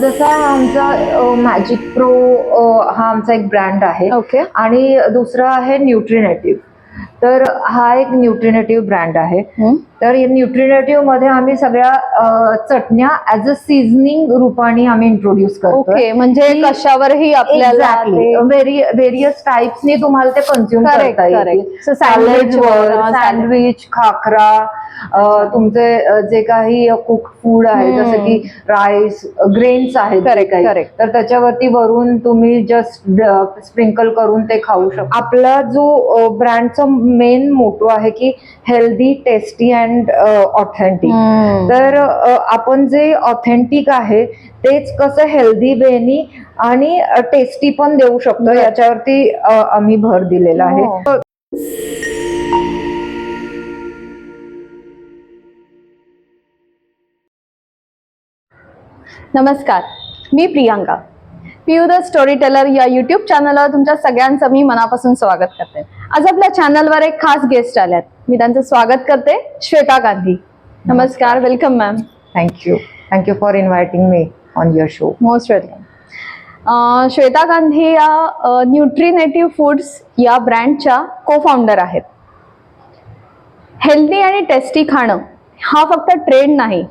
जसा आमचा magic pro हा आमचा एक ब्रँड आहे. ओके आणि दुसरा आहे न्यूट्रिनेटिव्ह तर हा एक न्यूट्रिनेटिव्ह ब्रँड आहे. तर न्यूट्रिनेटिव्हमध्ये आम्ही सगळ्या चटण्या ऍज अ सिझनिंग रूपाने आम्ही इंट्रोड्यूस करतो ओके म्हणजे कशावरही आपल्याला व्हेरियस टाइप्सनी तुम्हाला ते कन्झ्युम करता. येईल. sandwich वर, सँडविच खाकरा तुमचे जे काही कुक फूड आहे. जसं की राईस ग्रेन्स आहेत काही. तर त्याच्यावरती वरून तुम्ही जस्ट स्प्रिंकल करून ते खाऊ शकता आपला जो ब्रँडचा मेन मोटो आहे की हेल्दी टेस्टी अँड ऑथेंटिक. तर आपण जे ऑथेंटिक आहे तेच कसं हेल्दी वेनी आणि टेस्टी पण देऊ शकतो. याच्यावरती आम्ही भर दिलेला आहे नमस्कार मी Priyanka. Piyu the story teller या युट्यूब चॅनलवर तुमच्या सगळ्यांचं मी मनापासून स्वागत करते. आज आपल्या चॅनलवर एक खास गेस्ट आल्यात. मी त्यांचं स्वागत करते श्वेता गांधी. नमस्कार welcome ma'am thank you thank you for inviting me on your show most welcome Shweta Gandhi या न्यूट्रिनेटिव्ह फूड्स या ब्रँडच्या को फाउंडर आहेत. हेल्दी आणि टेस्टी खाणं हा फक्त ट्रेंड नाही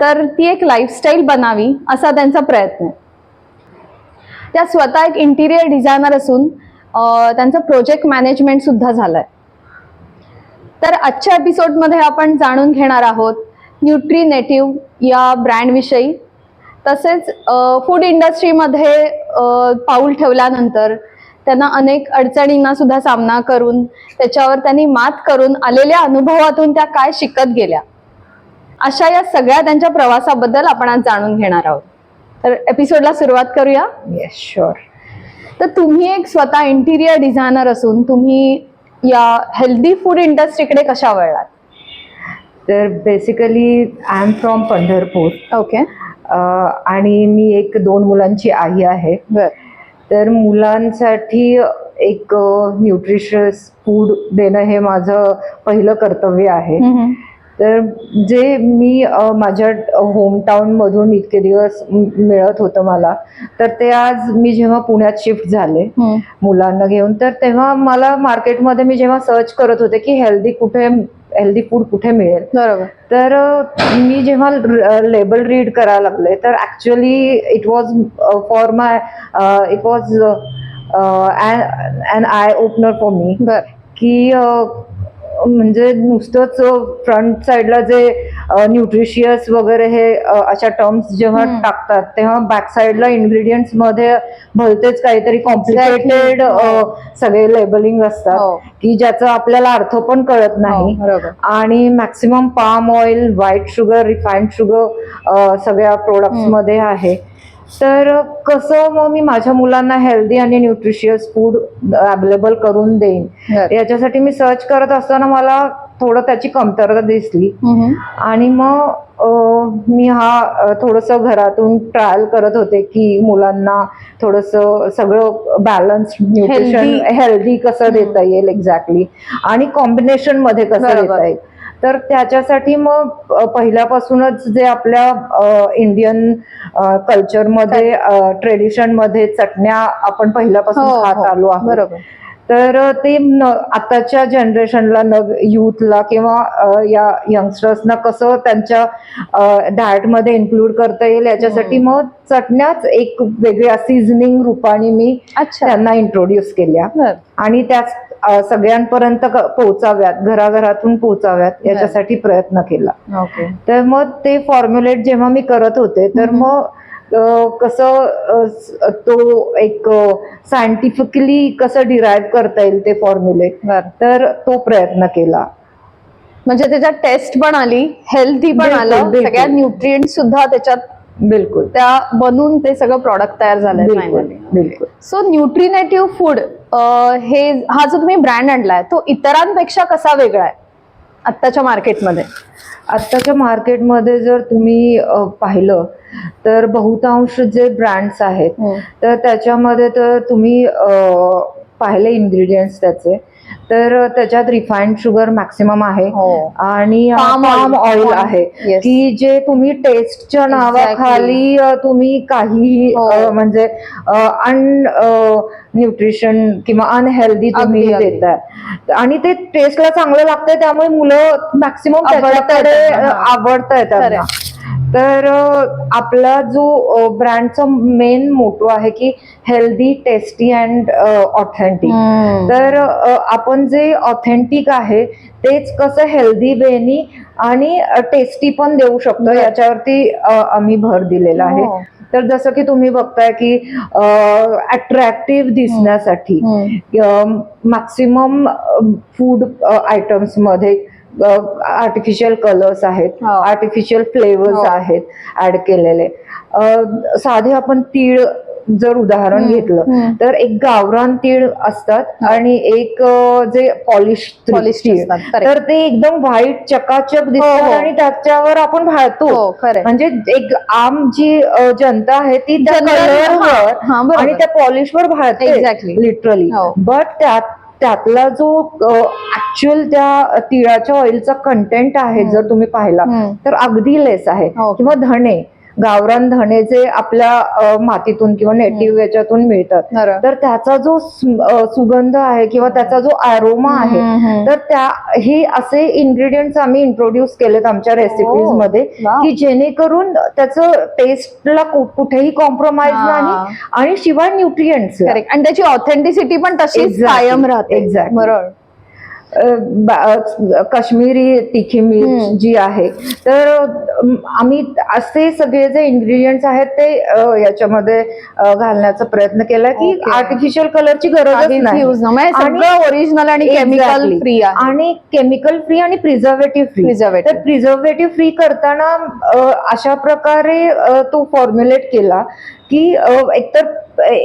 तर ती एक लाईफस्टाईल बनावी असा त्यांचा प्रयत्न आहे. त्या स्वतः एक इंटिरियर डिझायनर असून त्यांचं प्रोजेक्ट मॅनेजमेंट सुद्धा झालंय. तर आजच्या एपिसोडमध्ये आपण जाणून घेणार आहोत न्यूट्रिनेटिव्ह या ब्रँडविषयी तसेच फूड इंडस्ट्रीमध्ये पाऊल ठेवल्यानंतर त्यांना अनेक अडचणींना सुद्धा सामना करून त्याच्यावर त्यांनी मात करून आलेल्या अनुभवातून त्या काय शिकत गेल्या. अशा या सगळ्या त्यांच्या प्रवासाबद्दल आपण आज जाणून घेणार आहोत. तर एपिसोडला सुरुवात करूया. येस शुअर तर तुम्ही एक स्वतः इंटिरियर डिझायनर असून तुम्ही या हेल्दी फूड इंडस्ट्रीकडे कशा वळलात? तर basically I am from Pandharpur okay आणि मी एक दोन मुलांची आई आहे. बर. तर मुलांसाठी एक न्यूट्रिशियस फूड देणं हे माझं पहिलं कर्तव्य आहे. तर जे मी माझ्या होमटाऊन मधून इतके दिवस मिळत होतं मला तर ते आज मी जेव्हा पुण्यात शिफ्ट झाले मुलांना घेऊन तर तेव्हा मला मार्केटमध्ये मी जेव्हा सर्च करत होते की हेल्दी कुठे हेल्दी फूड कुठे मिळेल. बरोबर. तर मी जेव्हा लेबल रीड करायला लागले तर actually it was for my it was an eye opener for me की म्हणजे नुसतंच फ्रंट साईडला जे न्यूट्रिशियस वगैरे हे अशा टर्म्स जेव्हा. टाकतात तेव्हा बॅक साईडला इंग्रेडियंट्समध्ये भलतेच काहीतरी कॉम्प्लिकेटेड. सगळे लेबलिंग असतात हो की ज्याचा आपल्याला अर्थ पण कळत नाही हो, बरोबर आणि maximum palm oil white sugar refined sugar सगळ्या प्रोडक्ट्स हम्म. मध्ये आहे तर कसं मग मी माझ्या मुलांना हेल्दी आणि न्यूट्रिशियस फूड अवेलेबल करून देईन. याच्यासाठी मी सर्च करत असताना मला थोडं त्याची कमतरता दिसली. आणि मग मी हा थोडस घरातून ट्रायल करत होते की मुलांना थोडस सगळं बॅलन्स न्यूट्रिशन. हेल्दी कसं. देता येईल एक्झॅक्टली आणि कॉम्बिनेशनमध्ये कसं. देता येईल तर त्याच्यासाठी मग पहिल्यापासूनच जे आपल्या इंडियन कल्चरमध्ये ट्रेडिशनमध्ये चटण्या आपण पहिल्यापासून हो, खात हो. आलो आहोत. बरोबर. तर ते आताच्या जनरेशनला न युथला किंवा या यंगस्टर्सना कसं त्यांच्या डाएटमध्ये इन्क्लूड करता येईल याच्यासाठी. मग चटण्याच एक वेगळ्या सिझनिंग रूपाने मी अच्छा. त्यांना इंट्रोड्यूस केल्या. आणि त्याच सगळ्यांपर्यंत पोहोचाव्यात घराघरातून पोहोचाव्यात याच्यासाठी प्रयत्न केला. ओके. तर मग ते फॉर्म्युलेट जेव्हा मी करत होते तर. मग कसं तो एक सायंटिफिकली कसं डिराईव्ह करता येईल ते फॉर्म्युलेट तर तो प्रयत्न केला. म्हणजे त्याच्यात टेस्ट पण आली हेल्थी पण आलं. सगळ्या न्यूट्रिएंट सुद्धा त्याच्यात बिलकुल. त्या बनून ते सगळं प्रॉडक्ट तयार झालंय बिलकुल फायनली बिलकुल. सो न्यूट्रिनेटिव्ह फूड हे हा जो तुम्ही ब्रँड आणलाय तो इतरांपेक्षा कसा वेगळा आहे? आत्ताच्या मार्केटमध्ये आत्ताच्या मार्केटमध्ये जर तुम्ही पाहिलं तर बहुतांश जे ब्रँड्स आहेत तर त्याच्यामध्ये तर तुम्ही पाहिले इन्ग्रेडियंट्स त्याचे. तर त्याच्यात रिफाईंड शुगर मॅक्सिमम आहे हो आणि. Palm oil. आहे. की जे तुम्ही टेस्टच्या नावाखाली तुम्ही काहीही हो. म्हणजे अन न्यूट्रिशन किंवा अनहेल्दी तुम्ही. देताय आणि ते टेस्टला चांगलं लागतंय त्यामुळे मुलं मॅक्सिमम त्याच्याकडे त्यांना. आवडतंय त्यांना तर आपला जो ब्रँडचा मेन मोटो आहे की हेल्दी टेस्टी अँड ऑथेंटिक. तर आपण जे ऑथेंटिक आहे तेच कसं हेल्दी वेनी आणि टेस्टी पण देऊ शकतो. याच्यावरती आम्ही भर दिलेला आहे हो. तर जसं की तुम्ही बघताय की अट्रॅक्टिव्ह दिसण्यासाठी. मॅक्सिमम फूड आयटम्समध्ये आर्टिफिशियल कलर्स आहेत हो. आर्टिफिशियल फ्लेवर्स हो. आहेत ऍड केलेले साधे आपण तीळ जर उदाहरण. घेतलं. तर एक गावरान तीळ असतात हो. आणि एक जे पॉलिश तीळ. तर ते एकदम व्हाईट चकाचक हो, दिसतात हो. आणि त्याच्यावर आपण भाळतो हो म्हणजे एक आम जी जनता आहे ती त्या कलरवर हा, हा. आणि त्या पॉलिशवर भाळते. लिटरली हो. बट त्यात त्यातला जो ऍक्च्युअल त्या तिळाच्या ऑइलचा कंटेंट आहे. जर तुम्ही पाहिला. तर अगदी लेस आहे हो. किंवा धणे गावरान धणे जे आपल्या मातीतून किंवा नेटिव्ह याच्यातून मिळतात. तर त्याचा जो सुगंध आहे किंवा त्याचा जो अरोमा आहे. तर त्या हे असे इन्ग्रेडियंट्स आम्ही इंट्रोड्यूस केलेत आमच्या रेसिपीज Oh, मध्ये. की जेणेकरून त्याचं टेस्टला कुठेही कॉम्प्रोमाइज हा. नाही आणि शिवाय न्यूट्रिएंट्स करेक्ट आणि त्याची ऑथेंटिसिटी पण तशीच Exactly. कायम राहते Exactly. बरोबर काश्मीरी तिखी मिर्च. जी आहे तर आम्ही असे सगळे जे इन्ग्रेडियंट्स आहेत ते याच्यामध्ये घालण्याचा प्रयत्न केला की. आर्टिफिशियल कलरची नाही सगळं ओरिजिनल आणि केमिकल. फ्री आहे आणि केमिकल फ्री आणि प्रिझर्वेटिव्ह फ्री Preservative. तर प्रिझर्वेटिव्ह फ्री करताना अशा प्रकारे तो फॉर्म्युलेट केला की एकतर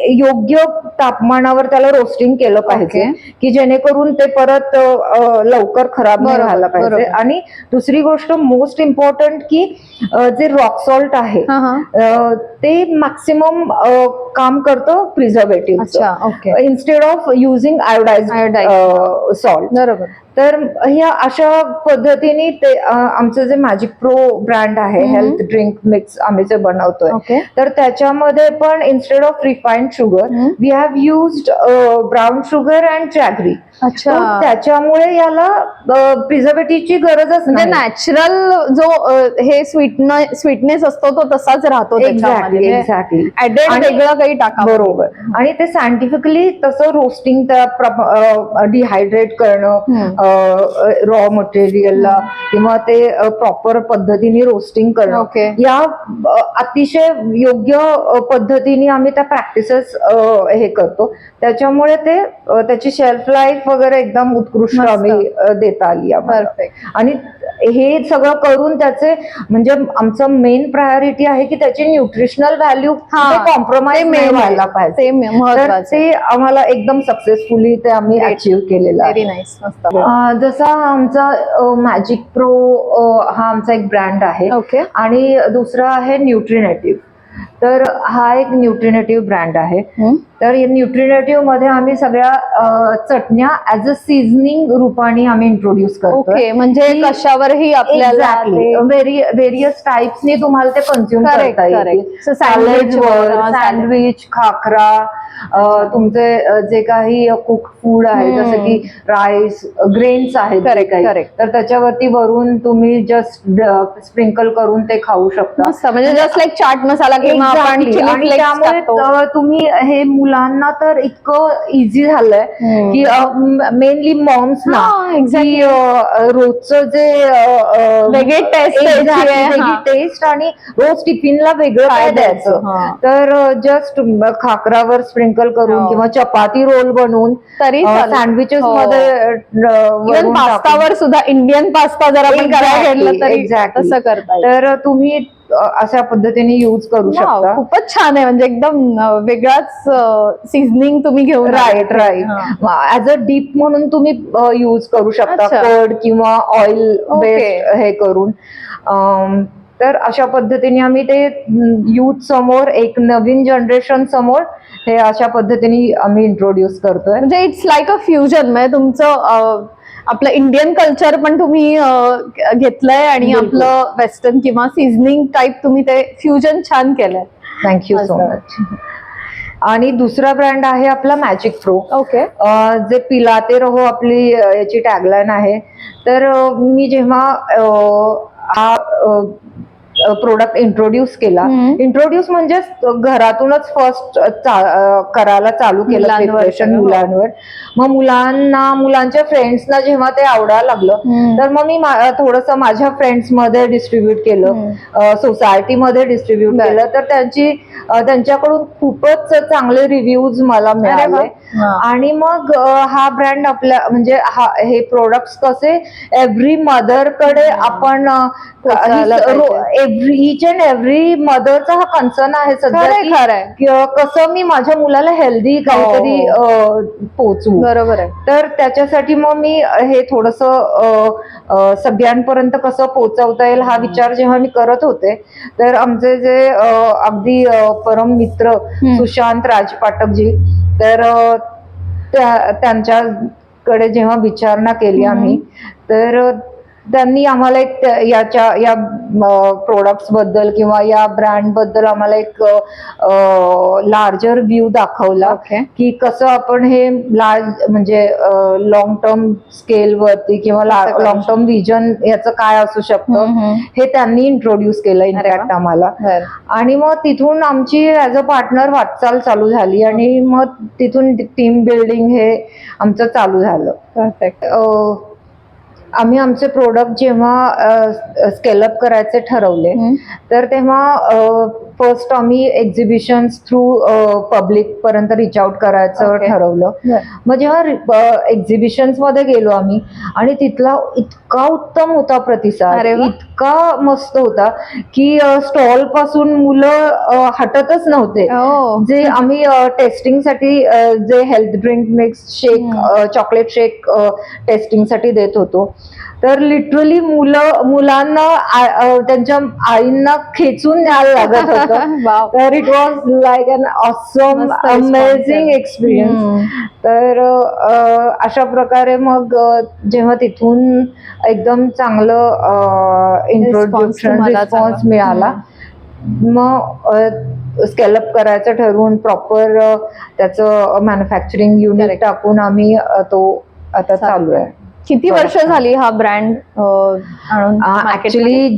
योग्य तापमानावर त्याला रोस्टिंग केलं पाहिजे. की जेणेकरून ते परत लवकर खराब नाही पाहिजे. आणि दुसरी गोष्ट मोस्ट इम्पॉर्टंट की जे रॉक सॉल्ट आहे ते मॅक्सिमम काम करतं preservative instead of using iodized. Salt बरोबर तर ह्या अशा पद्धतीने ते आमचं जे मॅजिक प्रो ब्रँड आहे. हेल्थ ड्रिंक मिक्स आम्ही जे बनवतोय तर त्याच्यामध्ये पण instead of refined sugar. We have used brown sugar and jaggery अच्छा. त्याच्यामुळे याला प्रिझर्वेटिव्हची गरजच म्हणजे नॅचरल जो हे स्वीटन स्वीटनेस असतो तो तसाच राहतो एक्झॅक्टली एक्झॅक्टली ऍडेड आणि- वेगळं काही टाका बरोबर. आणि ते सायंटिफिकली तसं रोस्टिंग डिहायड्रेट करणं रॉ मटेरियलला किंवा ते प्रॉपर पद्धतीने रोस्टिंग करणं. या अतिशय योग्य पद्धतीने आम्ही त्या प्रॅक्टिसेस हे करतो. त्याच्यामुळे ते त्याची शेल्फ लाईफ वगैरे एकदम उत्कृष्ट. आम्ही देता आली परफेक्ट आणि हे सगळं करून त्याचे म्हणजे आमचं मेन प्रायोरिटी आहे की त्याची न्यूट्रिशनल व्हॅल्यू कॉम्प्रोमाइज व्हायला. पाहिजे. ते आम्हाला एकदम सक्सेसफुली ते आम्ही. अचीव्ह केलेलं आहे. जसा आमचा मॅजिक प्रो हा आमचा एक ब्रँड आहे. ओके आणि दुसरा आहे न्यूट्रिनेटिव्ह तर हा एक न्यूट्रिनेटिव्ह ब्रँड आहे. तर न्यूट्रिनेटिव्हमध्ये आम्ही सगळ्या चटण्या ऍज अ सीझनिंग रूपाने आम्ही इंट्रोड्यूस करतो ओके म्हणजे कशावरही आपल्याला व्हेरियस टाइप्सनी तुम्हाला ते कन्झ्युम करता. येईल सँडविच सँडविच खाकरा तुमचे जे काही कुक फूड आहे. जसं की राईस ग्रेन्स आहेत. तर त्याच्यावरती वरून तुम्ही जस्ट स्प्रिंकल करून ते खाऊ शकता म्हणजे जस्ट लाईक चाट मसाला किंवा त्यामुळे तुम्ही हे मुलांना तर इतकं इझी झालंय. की मेनली मॉम्स ना अं, रोजचं जे वेगळी हा. टेस्ट आणि रोज टिफिनला वेगळं काय द्यायचं. तर जस्ट खाकरावर स्प्रिंकल करून हो. किंवा चपाती रोल बनवून तरी. सँडविचेस हो. मध्ये. पास्तावर सुद्धा इंडियन पास्ता जर आपण करायला. तसं करता तर तुम्ही अशा पद्धतीने युज करू शकता खूपच छान आहे म्हणजे एकदम वेगळाच सीझनिंग तुम्ही घेऊन right. Right. As a dip म्हणून तुम्ही युज करू शकता. कर्ड किंवा ऑइल हे करून तर अशा पद्धतीने आम्ही ते युथ समोर एक नवीन जनरेशन समोर हे अशा पद्धतीने आम्ही इंट्रोड्यूस करतोय. म्हणजे इट्स लाईक अ फ्युजन म्हणजे तुमचं आपलं इंडियन कल्चर पण तुम्ही घेतलंय आणि. आपलं वेस्टर्न किंवा सिझनिंग टाईप तुम्ही ते फ्युजन छान केलंय. Thank you so. मच आणि दुसरा ब्रँड आहे आपला मॅजिक प्रो ओके अ, जे पिलाते रहो आपली याची टॅगलाईन आहे. तर मी जेव्हा प्रोडक्ट इंट्रोड्यूस केला. इंट्रोड्यूस म्हणजे घरातूनच फर्स्ट करायला चालू केलं मुलांवर हो. मग मुलांना मुलांच्या फ्रेंड्सना जेव्हा ते आवडायला लागलं. तर मग मी थोडस माझ्या फ्रेंड्समध्ये डिस्ट्रीब्यूट केलं सोसायटीमध्ये डिस्ट्रीब्यूट बरं. केलं तर त्यांची त्यांच्याकडून खूपच चांगले रिव्ह्यूज मला. मिळाले. आणि मग हा ब्रँड आपल्या म्हणजे हा हे प्रोडक्ट्स कसे एव्हरी मदरकडे आपण. एव्हरी इच अँड एव्हरी मदरचा हा कन्सर्न आहे सध्या खरंय की खरंय की, अ, कसं मी माझ्या मुलाला हेल्दी काहीतरी हो. अ, पोचवू बरोबर आहे तर त्याच्यासाठी मग मी हे थोडस सगळ्यांपर्यंत कसं पोहोचवता येईल हा विचार जेव्हा मी करत होते तर आमचे जे अ, अगदी अ, परम मित्र हम्म. सुशांत राजपाटकजी तर अ, त्या- त्यांच्याकडे जेव्हा विचारणा केली. आम्ही तर त्यांनी आम्हाला एक याच्या या प्रोडक्ट्सबद्दल किंवा या ब्रँडबद्दल आम्हाला एक लार्जर व्ह्यू दाखवला ओके की कसं आपण हे लार्ज म्हणजे लॉंग टर्म स्केलवरती किंवा कसं करू लॉंग टर्म विजन याचं काय असू शकतं. हे त्यांनी इंट्रोड्यूस केलं. इनफॅक्ट आम्हाला. आणि मग तिथून आमची ॲज अ पार्टनर वाटचाल चालू झाली आणि मग तिथून टीम बिल्डिंग हे आमचं चालू झालं Perfect. आम्ही आमचे प्रोडक्ट जेव्हा स्केलअप करायचे ठरवले. तर तेव्हा फर्स्ट आम्ही एक्झिबिशन थ्रू पब्लिक पर्यंत रिच आउट करायचं. ठरवलं. मग जेव्हा एक्झिबिशन्समध्ये गेलो आम्ही आणि तिथला इतका उत्तम होता प्रतिसाद. इतका मस्त होता की स्टॉलपासून मुलं हटतच नव्हते Oh. जे आम्ही टेस्टिंगसाठी जे health drink mix shake. Chocolate shake टेस्टिंगसाठी देत होतो तर लिटरली मुलं मुलांना त्यांच्या आईंना खेचून न्यायला लागत होतं. तर it was like an awesome amazing. Experience. तर अशा प्रकारे मग जेव्हा तिथून एकदम चांगलं इंट्रोडक्शन रिस्पॉन्स. मिळाला मग स्केलअप करायचं ठरवून प्रॉपर त्याचं मॅन्युफॅक्चरिंग युनिट. टाकून आम्ही तो आता चालू आहे किती वर्ष. झाली हा ब्रँड? ऍक्च्युली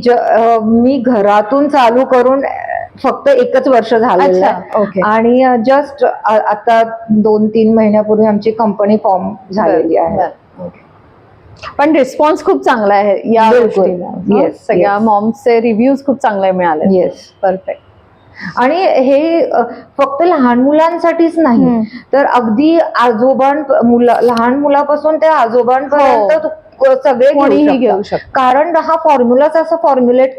मी घरातून चालू करून फक्त एकच वर्ष झालेलं आहे अच्छा ओके आणि जस्ट आता दोन तीन महिन्यापूर्वी आमची कंपनी फॉर्म झालेली आहे. पण रिस्पॉन्स खूप चांगला आहे या. गोष्टीला सगळ्या. मॉम्सचे रिव्ह्यूज खूप चांगले मिळाले येस परफेक्ट आणि हे फक्त लहान मुलांसाठीच नाही. तर अगदी आजोबां मुला लहान मुलापासून ते आजोबांपर्यंत हो. सगळे कोणीही. घेऊ शकतो. कारण हा फॉर्म्युलाच असं फॉर्म्युलेट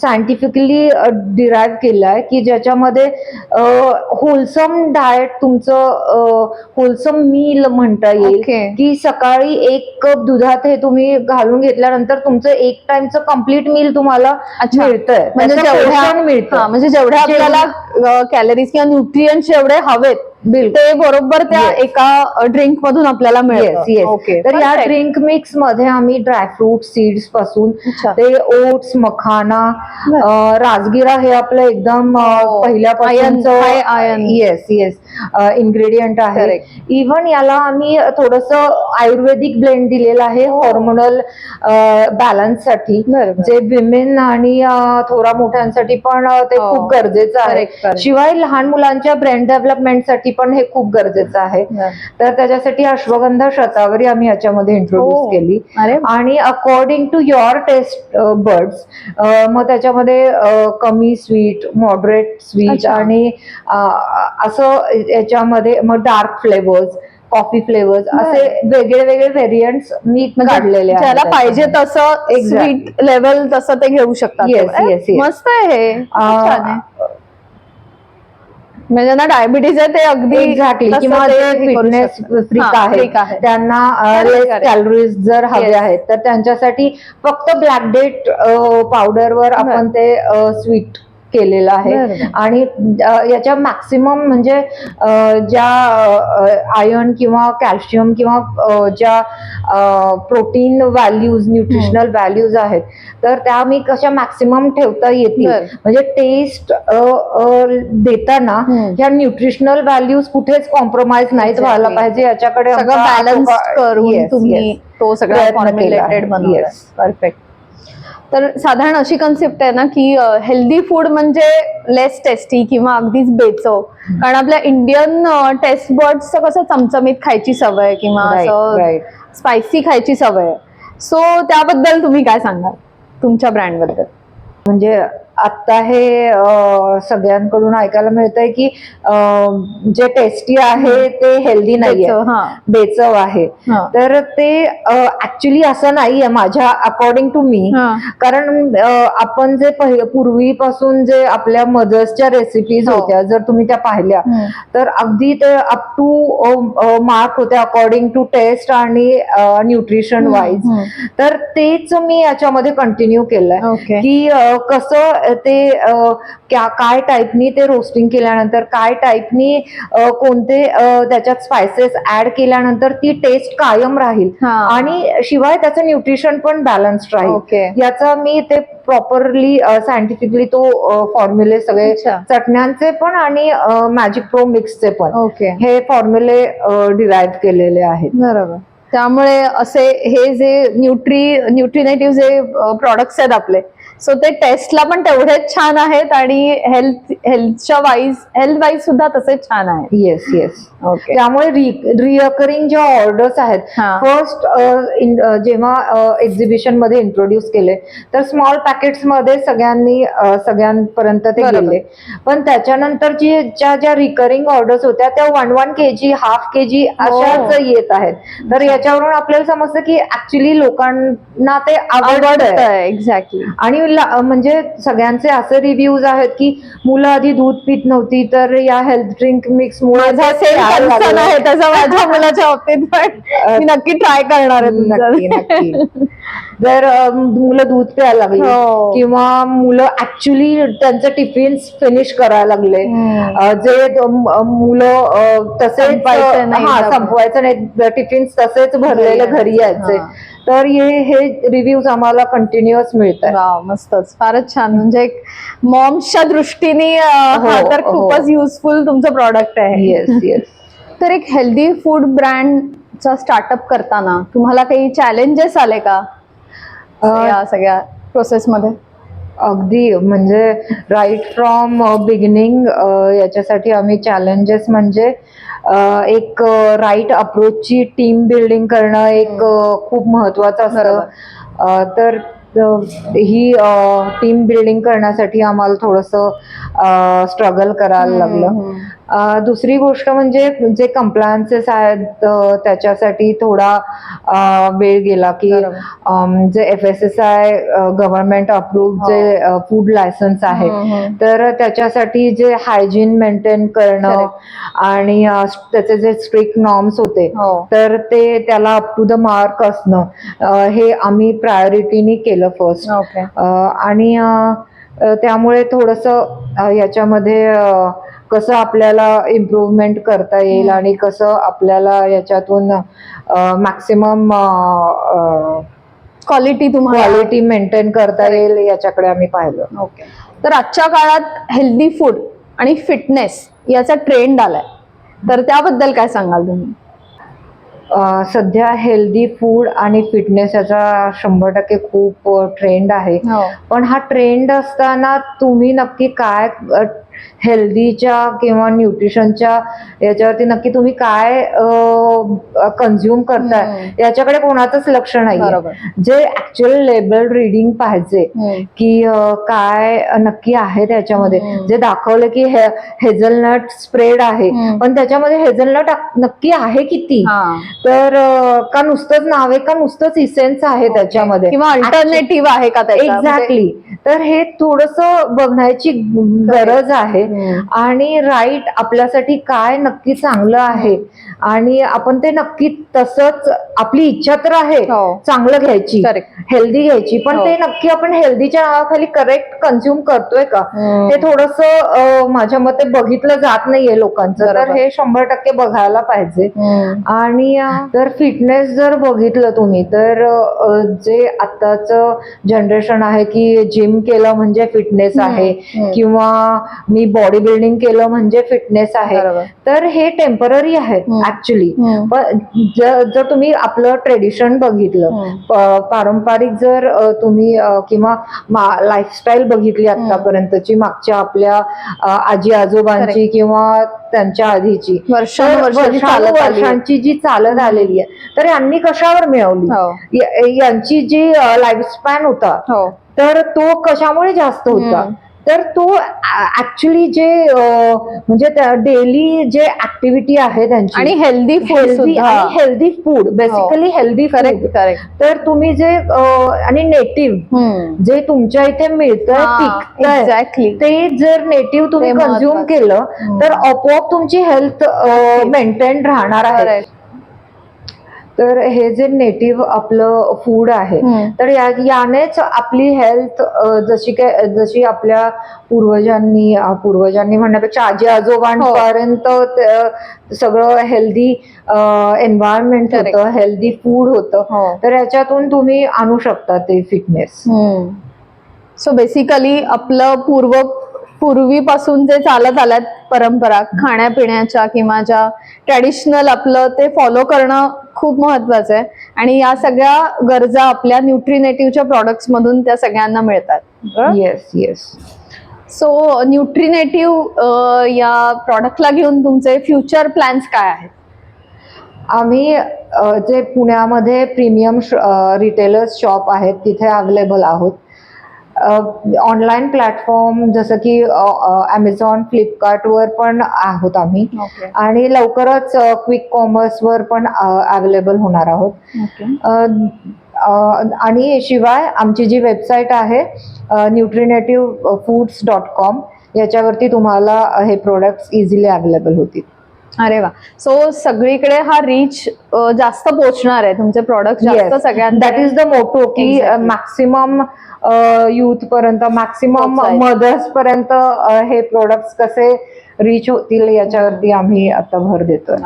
सायंटिफिकली डिराईव्ह केलं आहे की ज्याच्यामध्ये होलसम डाएट तुमचं होलसम मील म्हणता येईल. की सकाळी एक कप दुधात हे तुम्ही घालून घेतल्यानंतर तुमचं एक टाइमचं कंप्लीट मील तुम्हाला मिळतंय. म्हणजे जेवढ्या हा, म्हणजे जेवढ्या जेवढं- आपल्याला कॅलरीज किंवा न्यूट्रियन्स जेवढे हवेत ते बरोबर त्या. एका ड्रिंक मधून आपल्याला ओके तर या. ड्रिंक मिक्समध्ये आम्ही ड्रायफ्रूट सीड्सपासून. ते ओट्स मखाना राजगिरा हे आपलं एकदम. पहिल्यापासून. येस येस इन्ग्रेडियंट आहे. इव्हन याला आम्ही थोडस आयुर्वेदिक ब्लेंड दिलेलं आहे. हॉर्मोनल बॅलन्ससाठी. जे विमेन आणि थोरा मोठ्यांसाठी पण ते हो. खूप गरजेचं आहे. शिवाय लहान मुलांच्या ब्रेन डेव्हलपमेंटसाठी पण हे खूप गरजेचं आहे. तर त्याच्यासाठी अश्वगंधा शतावरी आम्ही याच्यामध्ये हो. इंट्रोड्यूस केली अरे आणि according to your taste buds मग त्याच्यामध्ये कमी स्वीट मॉडरेट स्वीट. आणि असं याच्यामध्ये मग डार्क फ्लेवर्स कॉफी फ्लेवर्स असे वेगळे वेगळे व्हेरियंट्स मी काढलेले म्हणजे आहेत ज्याला पाहिजे. तसं Exact. स्वीट लेवल तसं ते घेऊ शकतात yes, yes. मस्त आहे हे म्हणजे ज्यांना डायबिटीज आहे ते अगदी एक्झॅक्टली किंवा जे. फ्रीक आहे. त्यांना लेस. कॅलरीज जर हवे. आहेत तर त्यांच्यासाठी फक्त ब्लॅक डेट पावडरवर आपण ते स्वीट केलेलं आहे. आणि याच्या मॅक्सिमम म्हणजे ज्या आयर्न किंवा कॅल्शियम किंवा ज्या प्रोटीन व्हॅल्यूज न्यूट्रिशनल व्हॅल्यूज आहेत तर त्या मी कशा मॅक्सिमम ठेवता येतील. म्हणजे टेस्ट देताना. ह्या न्यूट्रिशनल व्हॅल्यूज कुठेच कॉम्प्रोमाइज नाहीच. व्हायला पाहिजे याच्याकडे बॅलन्स करून तुम्ही. तो सगळा. परफेक्ट तर साधारण अशी कन्सेप्ट आहे ना की हेल्दी फूड म्हणजे लेस टेस्टी किंवा अगदीच बेचव कारण आपल्या इंडियन टेस्ट बर्ड्स कसं चमचमीत खायची सवय किंवा असं. स्पायसी खायची सवय आहे. सो त्याबद्दल तुम्ही काय सांगाल तुमच्या ब्रँडबद्दल. म्हणजे आता हे सगळ्यांकडून ऐकायला मिळतंय की जे टेस्टी आहे ते हेल्दी नाहीये बेचव, आहे. तर ते ऍक्च्युली असं नाहीये माझ्या अकॉर्डिंग टू मी. कारण आपण जे पूर्वीपासून जे आपल्या मदर्सच्या रेसिपीज हो. होत्या जर तुम्ही त्या पाहिल्या. तर अगदी ते अप टू मार्क होते अकॉर्डिंग टू टेस्ट आणि न्यूट्रिशन वाईज. तर तेच मी याच्यामध्ये कंटिन्यू केलंय की कसं ते क्या- काय टाईपनी ते रोस्टिंग केल्यानंतर काय टाईपनी कोणते त्याच्यात स्पायसेस ऍड केल्यानंतर ती टेस्ट कायम राहील. आणि शिवाय त्याचं न्यूट्रिशन पण बॅलन्स्ड राहील. याचा मी ते प्रॉपरली सायंटिफिकली तो फॉर्म्युले सगळे. चटण्यांचे पण आणि मॅजिक प्रो मिक्सचे पण. ओके. हे फॉर्म्युले डिराईव्ह केलेले आहेत. बरोबर. त्यामुळे असे हे जे न्यूट्री न्यूट्रिनेटिव्ह जे प्रॉडक्ट्स आहेत आपले सो ते टेस्टला पण तेवढेच छान आहेत आणि हेल्थ हेल्थच्या वाईज हेल्थ वाईज सुद्धा तसेच छान आहेत. येस येस ओके त्यामुळे रिअकरिंग ज्या ऑर्डर्स आहेत हा. फर्स्ट जेव्हा एक्झिबिशनमध्ये इंट्रोड्यूस केले तर स्मॉल पॅकेट्समध्ये सगळ्यांनी सगळ्यांपर्यंत ते. गेले. पण त्याच्यानंतर जी ज्या ज्या रिकरिंग ऑर्डर्स होत्या त्या one one K G half K G हो. अशाच येत आहेत. तर याच्यावरून आपल्याला समजतं की ऍक्च्युली लोकांना ते आवडत आहे एक्झॅक्टली आणि ला- म्हणजे सगळ्यांचे असे रिव्ह्यूज आहेत की मुलं आधी दूध पित नव्हती तर या हेल्थ ड्रिंक मिक्स कन्सर्न आहे त्याचा माझ्या मुलाच्या बाबतीत पण नक्की ट्राय करणार आहे जर मुलं दूध प्यायला लागली हो. किंवा मुलं ऍक्च्युली त्यांचे टिफिन्स फिनिश करायला लागले जे मुलं अं, तसेच संपवायचं नाही टिफिन्स तसेच भरलेले घरी यायचे. तर हे हे रिव्ह्यूज आम्हाला कंटिन्युअस मिळत मस्तच. फारच छान. म्हणजे एक मॉम्सच्या दृष्टीने हो, तर हो. खूपच युजफुल तुमचं प्रॉडक्ट आहे. येस येस तर एक हेल्दी फूड ब्रँडचा स्टार्टअप करताना तुम्हाला काही चॅलेंजेस आले का? या सगळ्या प्रोसेसमध्ये अगदी. म्हणजे राईट फ्रॉम बिगिनिंग याच्यासाठी आम्ही चॅलेंजेस म्हणजे एक राईट अप्रोचची टीम बिल्डिंग करणं एक खूप महत्वाचं असतं. तर ही टीम बिल्डिंग करण्यासाठी आम्हाला थोडंसं स्ट्रगल करायला लागलं. दुसरी गोष्ट म्हणजे जे कंप्लायन्सेस आहेत त्याच्यासाठी थोडा वेळ गेला की जे F S S I government approve. जे फूड लायसन्स आहे. तर त्याच्यासाठी जे हायजीन मेंटेन करणं आणि त्याचे जे स्ट्रिक्ट नॉर्म्स होते हो. तर ते त्याला अप टू द मार्क असणं हे आम्ही प्रायोरिटीनी केलं फर्स्ट आणि त्यामुळे थोडंसं याच्यामध्ये कसं आपल्याला इम्प्रूव्हमेंट करता येईल. आणि कसं आपल्याला याच्यातून मॅक्सिमम क्वालिटी तुम्हाला क्वालिटी मेंटेन करता. येईल याच्याकडे आम्ही पाहिलं ओके तर आजच्या काळात हेल्दी फूड आणि फिटनेस याचा ट्रेंड आलाय तर त्याबद्दल काय सांगाल तुम्ही सध्या हेल्दी फूड आणि फिटनेस याचा शंभर टक्के खूप ट्रेंड आहे. हो. पण हा ट्रेंड असताना तुम्ही नक्की काय हेल्दीच्या किंवा न्यूट्रिशनच्या याच्यावरती नक्की तुम्ही काय कन्झ्युम करताय. याच्याकडे कोणाचंच लक्ष नाही जे ऍक्च्युअल लेबल रिडिंग पाहिजे. की काय नक्की आहे त्याच्यामध्ये. जे दाखवलं की हे हेझलनट स्प्रेड आहे. पण त्याच्यामध्ये हेझलनट नक्की आहे किती? तर का नुसतंच नाव आहे का नुसतंच इसेन्स आहे त्याच्यामध्ये? किंवा अल्टरनेटिव्ह आहे का एक्झॅक्टली तर हे थोडस बघण्याची गरज आहे. हम्म. आणि राईट आपल्यासाठी काय नक्की चांगलं आहे आणि आपण ते नक्की तसंच आपली इच्छा तर आहे हो. चांगलं घ्यायची. हेल्दी घ्यायची पण हो. ते नक्की आपण हेल्दीच्या नावाखाली करेक्ट कन्झ्युम करतोय का हम्म. हे थोडस माझ्या मते बघितलं जात नाहीये लोकांचं तर. हे शंभर टक्के बघायला पाहिजे. आणि जर फिटनेस जर बघितलं तुम्ही तर जे आत्ताच जनरेशन आहे की जिम केलं म्हणजे फिटनेस आहे. किंवा मी बॉडी बिल्डिंग केलं म्हणजे फिटनेस आहे. तर हे टेंपररी आहे हम्म. ऍक्च्युली जर तुम्ही आपलं ट्रेडिशन बघितलं पारंपरिक जर तुम्ही किंवा लाईफस्टाईल बघितली आतापर्यंतची मागच्या आपल्या आजी आजोबांची. किंवा त्यांच्या आधीची. वर्षांची जी चालत आलेली आहे तर यांनी कशावर मिळवली हो. यांची जी लाईफ स्पॅन होता हो तर तो कशामुळे जास्त होता. तर तो ऍक्च्युली जे म्हणजे डेली जे ऍक्टिव्हिटी आहे त्यांची. आणि healthy food healthy food basically healthy correct correct तर तुम्ही जे आणि नेटिव्ह जे तुमच्या इथे पिकतंय एक्झॅक्टली ते जर नेटिव्ह तुम्ही कन्झ्युम. केलं. तर आपोआप तुमची हेल्थ मेंटेन राहणार आहे. तर हे जे नेटिव्ह आपलं फूड आहे. तर यानेच आपली हेल्थ जशी काय जशी आपल्या पूर्वजांनी पूर्वजांनी म्हणण्यापेक्षा आजी आजोबांपर्यंत ते- सगळं हेल्दी एन्व्हायरमेंट. होतं हेल्दी फूड होतं. हो. तर याच्यातून तुम्ही आणू शकता ते फिटनेस सो बेसिकली आपलं पूर्व पूर्वीपासून जे चालत आल्यात परंपरा खाण्यापिण्याच्या किंवा ज्या ट्रॅडिशनल आपलं ते फॉलो करणं खूप महत्वाचं आहे. आणि या सगळ्या गरजा आपल्या न्यूट्रिनेटिव्हच्या प्रॉडक्ट्स मधून त्या सगळ्यांना मिळतात? येस येस सो न्यूट्रिनेटिव्ह या प्रॉडक्टला घेऊन तुमचे फ्युचर प्लॅन्स काय आहेत? आम्ही जे पुण्यामध्ये प्रीमियम रिटेलर्स शॉप आहेत तिथे अवेलेबल आहोत. ऑनलाईन प्लॅटफॉर्म जसं की ॲमेझॉन फ्लिपकार्टवर पण आहोत आम्ही. आणि लवकरच क्विक कॉमर्सवर पण अवेलेबल होणार आहोत. आणि शिवाय आमची जी वेबसाईट आहे न्यूट्रिनेटिव्ह फूड्स डॉट कॉम याच्यावरती तुम्हाला हे प्रोडक्ट्स इझिली अवेलेबल होतील. अरे वा. सो सगळीकडे हा रीच जास्त पोहोचणार आहे. तुमचे प्रॉडक्ट जास्त सगळ्यांना दॅट इज द मोटो की. मॅक्सिमम युथ पर्यंत मॅक्सिमम. मदर्स पर्यंत हे प्रोडक्ट्स कसे रीच होतील याच्यावरती आम्ही आता भर देतोय.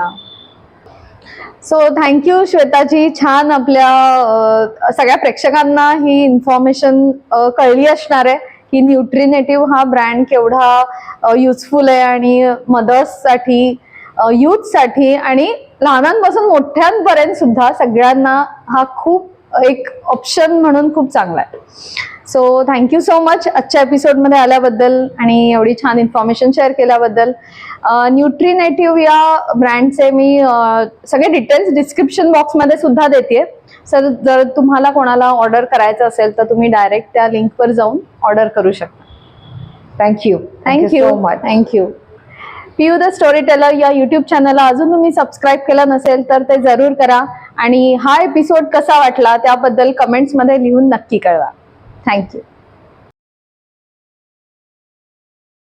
So thank you Shwetaji. छान आपल्या सगळ्या प्रेक्षकांना ही इन्फॉर्मेशन कळली असणार आहे की न्यूट्रिनेटिव्ह हा ब्रँड केवढा युजफुल आहे आणि मदर्ससाठी यूथसाठी आणि लहानांपासून मोठ्यांपर्यंत सुद्धा सगळ्यांना हा खूप एक ऑप्शन म्हणून खूप चांगला आहे. सो थँक्यू सो मच आजच्या एपिसोडमध्ये आल्याबद्दल आणि एवढी छान इन्फॉर्मेशन शेअर केल्याबद्दल. न्यूट्रिनेटिव्ह या ब्रँडचे मी सगळे डिटेल्स डिस्क्रिप्शन बॉक्समध्ये सुद्धा देते सर जर तुम्हाला कोणाला ऑर्डर करायचं असेल तर तुम्ही डायरेक्ट त्या लिंकवर जाऊन ऑर्डर करू शकता. Thank you thank you much thank you Piu the story teller या युट्यूब चॅनलला अजून तुम्ही सबस्क्राईब केलं नसेल तर ते जरूर करा. आणि हा एपिसोड कसा वाटला त्याबद्दल कमेंट्समध्ये लिहून नक्की कळवा. थँक्यू